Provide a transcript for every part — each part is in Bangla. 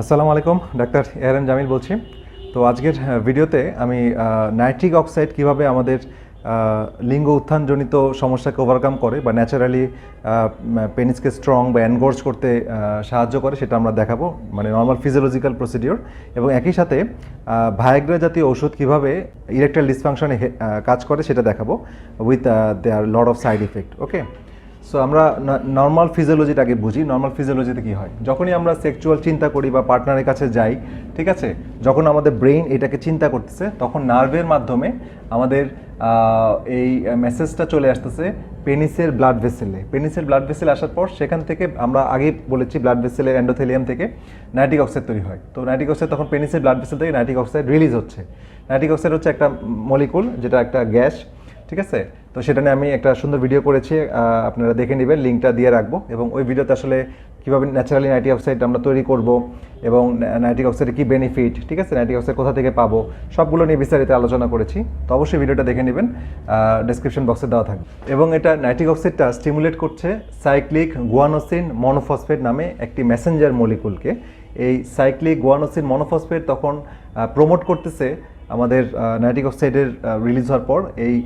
আসসালামু আলাইকুম, doctor A R M Jamil বলছি। তো আজকের ভিডিওতে আমি নাইট্রিক অক্সাইড কীভাবে আমাদের লিঙ্গ উত্থানজনিত সমস্যাকে ওভারকাম করে বা ন্যাচারালি পেনিসকে স্ট্রং বা এনগোর্জ করতে সাহায্য করে সেটা আমরা দেখাবো মানে নর্মাল ফিজিওলজিক্যাল প্রসিডিওর এবং একই সাথে ভায়াগ্রা জাতীয় ওষুধ কীভাবে ইলেকট্রাল ডিসফাংশনে কাজ করে সেটা দেখাবো with their lot of side effect okay so আমরা নর্মাল ফিজিওলজিটা আগে বুঝি। নর্মাল ফিজিওলজিতে কি হয়? যখনই আমরা সেক্সুয়াল চিন্তা করি বা পার্টনারের কাছে যাই, ঠিক আছে? যখন আমাদের ব্রেইন এটাকে চিন্তা করতেছে, তখন নার্ভের মাধ্যমে আমাদের এই মেসেজটা চলে আসতেছে পেনিসের ব্লাড ভেসেলে পেনিসের ব্লাড ভেসেল আসার পর সেখান থেকে আমরা আগে বলেছি ব্লাড ভেসেলের এন্ডোথেলিয়াম থেকে নাইট্রিক অক্সাইড তৈরি হয়। তো নাইট্রিক অক্সাইড তখন পেনিসের ব্লাড ভেসেল থেকে নাইট্রিক অক্সাইড রিলিজ হচ্ছে। নাইট্রিক অক্সাইড হচ্ছে একটা মলিকুল যেটা একটা গ্যাস, ঠিক আছে? তো সেটা নিয়ে আমি একটা সুন্দর ভিডিও করেছি আপনারা দেখে নেবেন লিঙ্কটা দিয়ে রাখব। এবং ওই ভিডিওতে আসলে কীভাবে ন্যাচারালি নাইট্রিক অক্সাইড আমরা তৈরি করব এবং নাইট্রিক অক্সাইডের কী বেনিফিট ঠিক আছে? নাইট্রিক অক্সাইড কোথা থেকে পাবো, সবগুলো নিয়ে বিস্তারিত আলোচনা করেছি। তো অবশ্যই ভিডিওটা দেখে নেবেন ডেসক্রিপশন বক্সে দেওয়া থাকবে। এবং এটা নাইট্রিক অক্সাইডটা স্টিমুলেট করছে সাইক্লিক গুয়ানোসিন মনোফসফেট নামে একটি মেসেঞ্জার মলিকুলকে এই সাইক্লিক গুয়ানোসিন মনোফসফেট তখন প্রমোট করতেছে আমাদের নাইট্রিক অক্সাইডের রিলিজ হওয়ার পর এই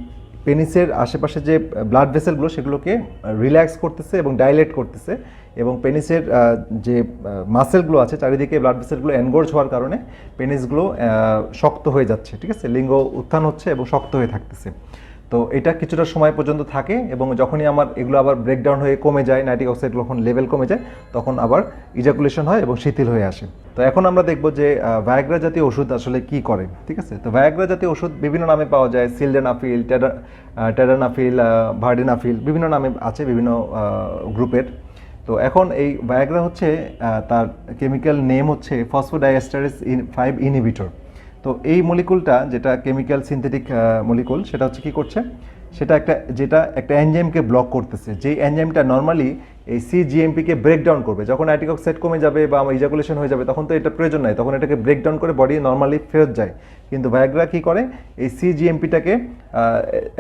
পেনিসের আশেপাশে যে ব্লাড ভেসেলগুলো সেগুলোকে রিল্যাক্স করতেছে এবং ডাইলেট করতেছে এবং পেনিসের যে মাসেলগুলো আছে চারিদিকে ব্লাড ভেসেলগুলো এনগোর্জ হওয়ার কারণে পেনিসগুলো শক্ত হয়ে যাচ্ছে, ঠিক আছে? লিঙ্গ উত্থান হচ্ছে এবং শক্ত হয়ে থাকতেছে। তো এটা কিছুটা সময় পর্যন্ত থাকে এবং যখনই আমার এগুলো আবার ব্রেকডাউন হয়ে কমে যায় নাইট্রিক অক্সাইড যখন লেভেল কমে যায়, তখন আবার ইজাকুলেশন হয় এবং শিথিল হয়ে আসে। তো এখন আমরা দেখব যে ভায়াগ্রা জাতীয় ওষুধ আসলে কি করে, ঠিক আছে? তো ভায়াগ্রা জাতীয় ওষুধ বিভিন্ন নামে পাওয়া যায় সিলডেনাফিল টেডানাফিল ভার্ডিনাফিল বিভিন্ন নামে আছে বিভিন্ন গ্রুপের। তো এখন এই ভায়াগ্রা হচ্ছে তার কেমিক্যাল নেম হচ্ছে ফসফোডাইএস্টারেস ইন ফাইভ ইনহিবিটর তো এই মলিকুলটা যেটা কেমিক্যাল সিনথেটিক মলিকুল সেটা হচ্ছে কী করছে? সেটা একটা, যেটা একটা এনজাইমকে ব্লক করতেছে। যেই এনজাইমটা নর্মালি এই সিজিএমপিকে ব্রেকডাউন করবে। যখন নাইট্রিক অক্সাইড কমে যাবে বা আমার ইজাকুলেশন হয়ে যাবে, তখন তো এটা প্রয়োজন নাই। তখন এটাকে ব্রেকডাউন করে বডি নর্মালি ফেরত যায়। কিন্তু ভায়াগ্রা কী করে? এই সিজিএমপিটাকে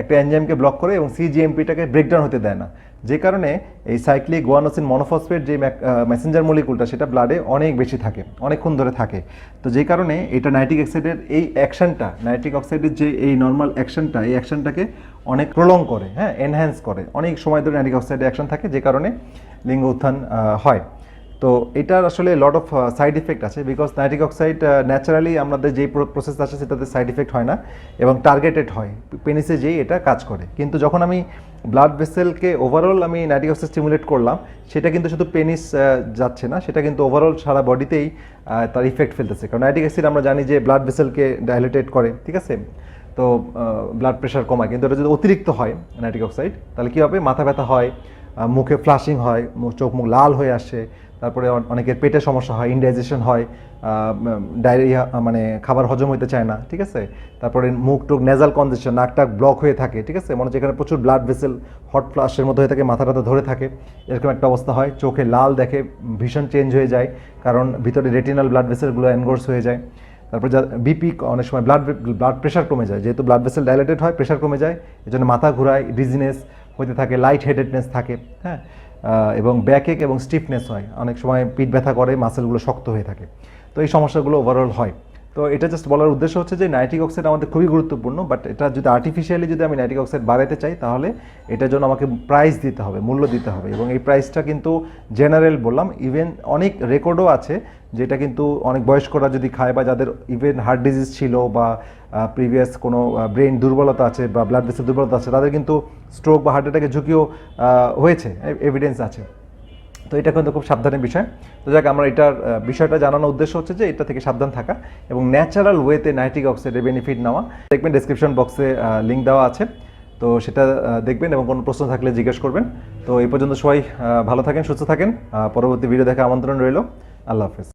একটা এনজাইমকে ব্লক করে এবং সিজিএমপিটাকে ব্রেকডাউন হতে দেয় না। যে কারণে এই সাইক্লিক গোয়ানোসিন মনোফসফেট যে মেসেঞ্জার মলিকুলটা সেটা ব্লাডে অনেক বেশি থাকে, অনেকক্ষণ ধরে থাকে। তো যে কারণে এটা নাইট্রিক অক্সাইডের এই অ্যাকশনটা নাইট্রিক অক্সাইডের যে এই নর্মাল অ্যাকশনটা এই অ্যাকশনটাকে অনেক প্রলং করে হ্যাঁ এনহ্যান্স করে। অনেক সময় ধরে নাইট্রিক অক্সাইডের অ্যাকশন থাকে, যে কারণে লিঙ্গ উত্থান হয়। তো এটার আসলে লট অফ সাইড ইফেক্ট আছে বিকজ নাইট্রিক অক্সাইড ন্যাচারালি আমাদের যেই প্রসেস আছে সেটাতে সাইড ইফেক্ট হয় না এবং টার্গেটেড হয়। পেনিসে যেই এটা কাজ করে। কিন্তু যখন আমি ব্লাড ভেসেলকে ওভারঅল আমি নাইট্রিক অক্সাইড স্টিমুলেট করলাম, সেটা কিন্তু শুধু পেনিস যাচ্ছে না, সেটা কিন্তু ওভারঅল সারা বডিতেই তার ইফেক্ট ফেলতেছে। কারণ নাইট্রিক অ্যাসিড আমরা জানি যে ব্লাড ভেসেলকে ডাইলেটেড করে, ঠিক আছে? তো ব্লাড প্রেশার কমায়। কিন্তু এটা যদি অতিরিক্ত হয় নাইট্রিক অক্সাইড তাহলে কী হবে? মাথা ব্যথা হয় মুখে ফ্লাশিং হয় চোখ মুখ লাল হয়ে আসে, তারপরে অনেকের পেটে সমস্যা হয় ইনডাইজেশন হয় ডায়রিয়া মানে খাবার হজম হইতে চায় না, ঠিক আছে? তারপরে মুখ টুক নেজাল কনজেশন নাক টাক ব্লক হয়ে থাকে, ঠিক আছে? মনে হচ্ছে এখানে প্রচুর ব্লাড ভেসেল হট ফ্লাশের মতো হয়ে থাকে, মাথা টাথা ধরে থাকে, এরকম একটা অবস্থা হয়, চোখে লাল দেখে ভীষণ চেঞ্জ হয়ে যায়, কারণ ভিতরে রেটিনাল ব্লাড ভেসেলগুলো এনগোর্স হয়ে যায়, তারপর যা বিপি অনেক সময় ব্লাড ব্লাড প্রেশার কমে যায়, যেহেতু ব্লাড ভেসেল ডাইলেটেড হয় প্রেশার কমে যায়, এজন্য মাথা ঘুরায় ডিজিনেস হতে থাকে লাইট হেডেডনেস থাকে হ্যাঁ? এবং ব্যাকেক এবং স্টিফনেস হয়। অনেক সময় পিঠ ব্যথা করে মাসেলগুলো শক্ত হয়ে থাকে। তো এই সমস্যাগুলো ওভারঅল হয়। তো এটা জাস্ট বলার উদ্দেশ্য হচ্ছে যে নাইট্রিক অক্সাইড আমাদের খুবই গুরুত্বপূর্ণ বাট এটা যদি আর্টিফিশিয়ালি যদি আমি নাইট্রিক অক্সাইড বাড়াতে চাই, তাহলে এটার জন্য আমাকে প্রাইস দিতে হবে, মূল্য দিতে হবে। এবং এই প্রাইসটা কিন্তু জেনারেল বললাম ইভেন অনেক রেকর্ডও আছে যেটা কিন্তু অনেক বয়স্করা যদি খায় বা যাদের ইভেন হার্ট ডিজিজ ছিল বা প্রিভিয়াস কোনো ব্রেন দুর্বলতা আছে বা ব্লাড ভেসেল দুর্বলতা আছে, তাদের কিন্তু স্ট্রোক বা হার্ট অ্যাটাকের ঝুঁকিও হয়েছে এভিডেন্স আছে। তো এটা কিন্তু খুব সাবধানের বিষয়। তো যাক, আমরা এটার বিষয়টা জানানোর উদ্দেশ্য হচ্ছে যে এটা থেকে সাবধান থাকা এবং ন্যাচারাল ওয়েতে নাইট্রিক অক্সাইডের বেনিফিট নেওয়া। দেখবেন ডিসক্রিপশন বক্সে লিঙ্ক দেওয়া আছে। তো সেটা দেখবেন এবং কোনো প্রশ্ন থাকলে জিজ্ঞেস করবেন। তো এই পর্যন্ত সবাই ভালো থাকেন, সুস্থ থাকেন। পরবর্তী ভিডিও দেখা আমন্ত্রণ রইল। আল্লাহ হাফেজ।